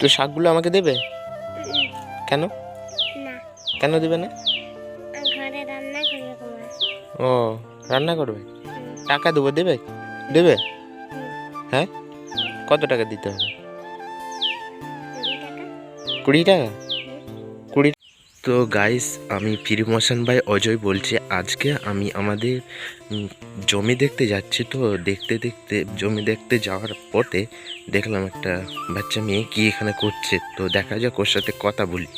তো শাকগুলো আমাকে দেবে? কেন? কেন দেবে না? ও রান্না করবে? টাকা দেবো দেবে? দেবে? হ্যাঁ? কত টাকা দিতে হবে? কুড়ি টাকা? তো গাইস আমি ফিরি মোশন ভাই অজয় বলছি। আজকে আমি আমাদের জমি দেখতে যাচ্ছি তো, দেখতে দেখতে, জমি দেখতে যাওয়ার পথে দেখলাম একটা বাচ্চা মেয়ে কি এখানে করছে। তো দেখা যাক ওর সাথে কথা বলি।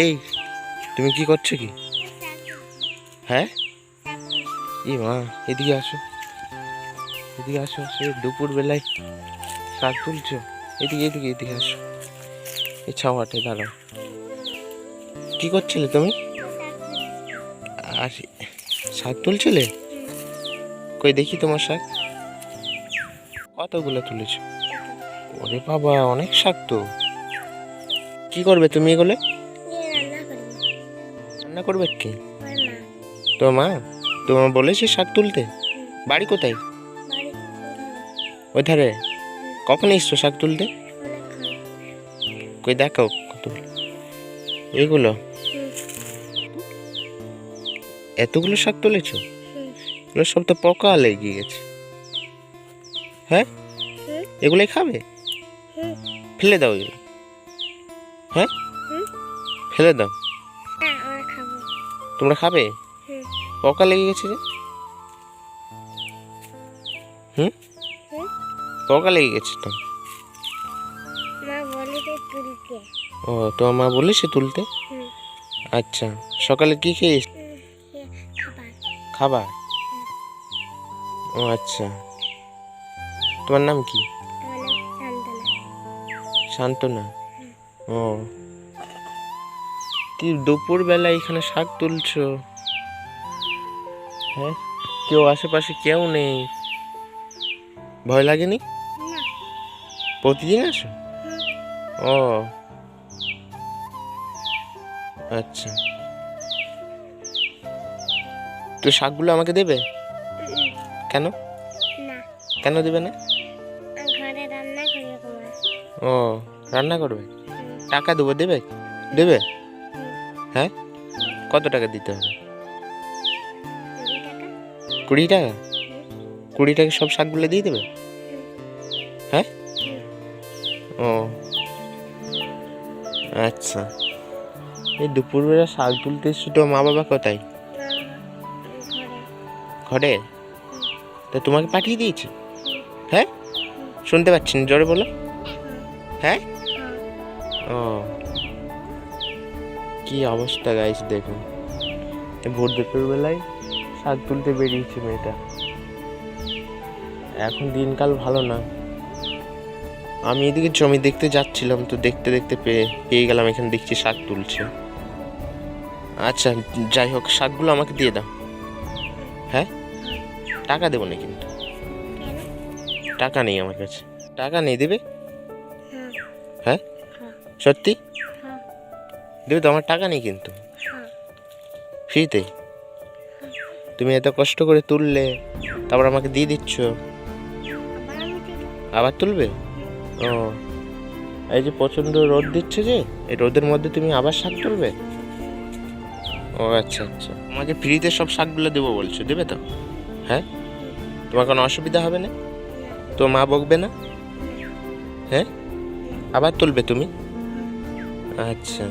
এই, তুমি কি করছ কি? হ্যাঁ? ই মা, এদিকে আসো। এদিকে আসো, সে দুপুর বেলায় শাক তুলছো। এদিকে এদিকে এদিকে আসো। এই ছাওয়াটে দাঁড়াও। কি করছিলে তুমি? আর শাক তুলছিলে? কই দেখি তোমার শাক। কতগুলো তুলেছ? ওরে বাবা, অনেক শাক তো। কি করবে তুমি এগুলো? রান্না করবে কি? ওর মা তো মা তোমার বলেছে শাক তুলতে? বাড়ি কোথায়? ওই ধারে কখন এসছো শাক তুলতে? কই দেখাও কত এগুলো? এতগুলো শাক তুলেছো? এগুলো সব তো পোকা লেগে গেছে। হ্যাঁ। এগুলোই খাবে? ফেলে দাও এগুলো। হ্যাঁ? ফেলে দাও। তোমরা খাবে। পোকা লেগে গেছে যে। হুম। পোকা লেগে গেছে তো। ও তোমার মা বলেছে তুলতে? আচ্ছা সকালে কি খেয়ে এস- হুম, এ, খাবার খাবার? ও আচ্ছা। তোমার নাম কি? শান্তনা। ও। তুই দুপুর বেলা এখানে শাক তুলছ? হ্যাঁ? কেউ আশেপাশে কেউ নেই? ভয় লাগেনি? প্রতিদিন আসো? ও। আচ্ছা। তো শাকগুলো আমাকে দেবে? কেন? কেন দেবে না? ও রান্না করবে? টাকা দেবো দেবে? দেবে? হ্যাঁ? কত টাকা দিতে হবে? কুড়ি টাকা। কুড়ি টাকা? সব শাকগুলো দিয়ে দেবে? হ্যাঁ? ও। আচ্ছা। এই দুপুরবেলা শাক তুলতে এসছো তো মা বাবা কোথায়? ঘরে? তা তোমাকে পাঠিয়ে দিয়েছি। হ্যাঁ? শুনতে পাচ্ছি না, জোরে বলো। হ্যাঁ? ও। কি অবস্থা গাইস দেখুন। ভোর দুপুর বেলায় শাক তুলতে বেরিয়েছে মেয়েটা। এখন দিনকাল ভালো না। আমি এদিকে জমি দেখতে যাচ্ছিলাম, তো দেখতে দেখতে পেয়ে পেয়ে গেলাম, এখানে দেখছি শাক তুলছে। আচ্ছা যাই হোক, শাকগুলো আমাকে দিয়ে দাও। টাকা দেবো না কিন্তু টাকা নেই আমার কাছে। টাকা নেই, দেবে? হ্যাঁ? সত্যি? দেবে তো, আমার টাকা নেই কিন্তু। ফ্রিতে? তুমি এত কষ্ট করে তুললে, তারপর আমাকে দিয়ে দিচ্ছ। আবার আবার তুলবে? ও। এই যে প্রচণ্ড রোদ দিচ্ছে যে, এই রোদের মধ্যে তুমি আবার শাক তুলবে? ও আচ্ছা আচ্ছা। আমাকে ফ্রিতে সব শাকগুলো দেবো বলছো, দেবে তো? হ্যাঁ? তোমার কোনো অসুবিধা হবে না? তো মা বকবে না? হ্যাঁ? আবার তুলবে তুমি? আচ্ছা।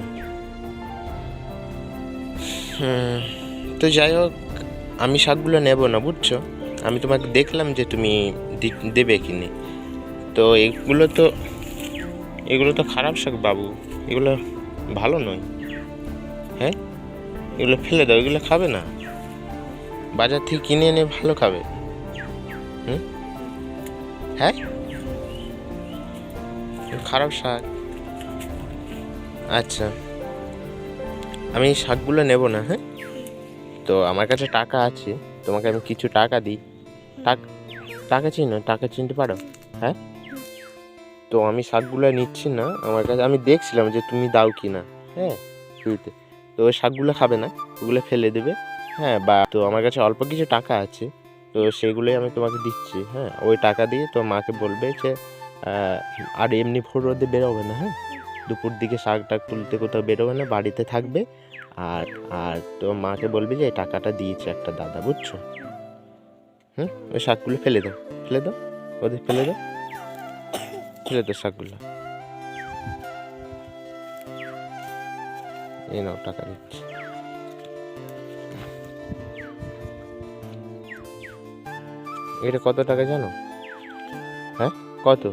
তো যাই হোক, আমি শাকগুলো নেব না, বুঝছ? আমি তোমাকে দেখলাম যে তুমি দেবে কিনে তো এগুলো তো এগুলো তো খারাপ শাক বাবু, এগুলো ভালো নয়। হ্যাঁ? এগুলো ফেলে দাও, এগুলো খাবে না? বাজার থেকে কিনে এনে ভালো খাবে। হ্যাঁ? খারাপ শাক। আচ্ছা। আমি শাকগুলো নেব না হ্যাঁ? তো আমার কাছে টাকা আছে, তোমাকে আমি কিছু টাকা দিই। টাক- টাকা চিনো, টাকা চিনতে পারো হ্যাঁ? তো আমি শাকগুলো নিচ্ছি না, আমার কাছে আমি দেখছিলাম যে তুমি দাও কি না হ্যাঁ? ফ্রিতে। তো ওই শাকগুলো খাবে না, ওগুলো ফেলে দেবে হ্যাঁ? বা তো আমার কাছে অল্প কিছু টাকা আছে তো সেগুলোই আমি তোমাকে দিচ্ছি হ্যাঁ? ওই টাকা দিয়ে তো মাকে বলবে যে আর এমনি ভোর রোদে বেরোবে না হ্যাঁ? দুপুর দিকে শাক টাক তুলতে কোথাও বেরোবে না, বাড়িতে থাকবে। আর আর তো মাকে বলবে যে, এই টাকাটা দিয়েছে একটা দাদা, বুঝছ? হুম? ওই শাকগুলো ফেলে দাও ফেলে দাও, ওদের ফেলে দাও। ফেলে দাও শাকগুলো। এই নাও, টাকা দিচ্ছি। এটা কত টাকা জানো? হ্যাঁ? কত?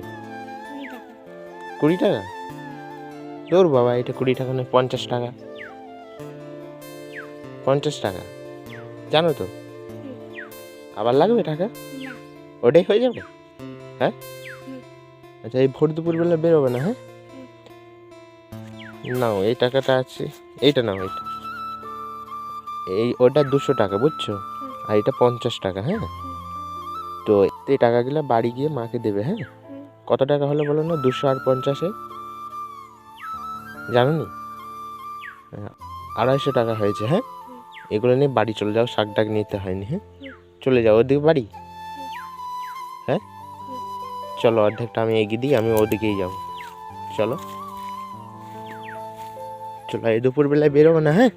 কুড়ি টাকা? তোর বাবা, এটা কুড়ি টাকা নয়, পঞ্চাশ টাকা। পঞ্চাশ টাকা? জানো তো? আবার লাগবে টাকা? ওটাই হয়ে যাবে? হ্যাঁ? আচ্ছা এই ভোর দুপুরবেলা বেরোবে না হ্যাঁ? নাও, এই টাকাটা আছে। এইটা নাও, এইটা। এই, ওটা দুশো টাকা, বুঝছ? আর এটা পঞ্চাশ টাকা হ্যাঁ? তো এই টাকাগুলো বাড়ি গিয়ে মাকে দেবে হ্যাঁ? কত টাকা হলো বলো না? দুশো আর পঞ্চাশে? জানো নি? হ্যাঁ, আড়াইশো টাকা হয়েছে হ্যাঁ? এগুলো নিয়ে বাড়ি চলে যাও শাক টাক নিতে হয়নি হ্যাঁ? চলে যাও ওদিকে বাড়ি? হ্যাঁ? চলো অর্ধেকটা আমি এগিয়ে দিই আমি ওদিকেই যাব। চলো। চলো এই দুপুরবেলায় বেরোবো না হ্যাঁ?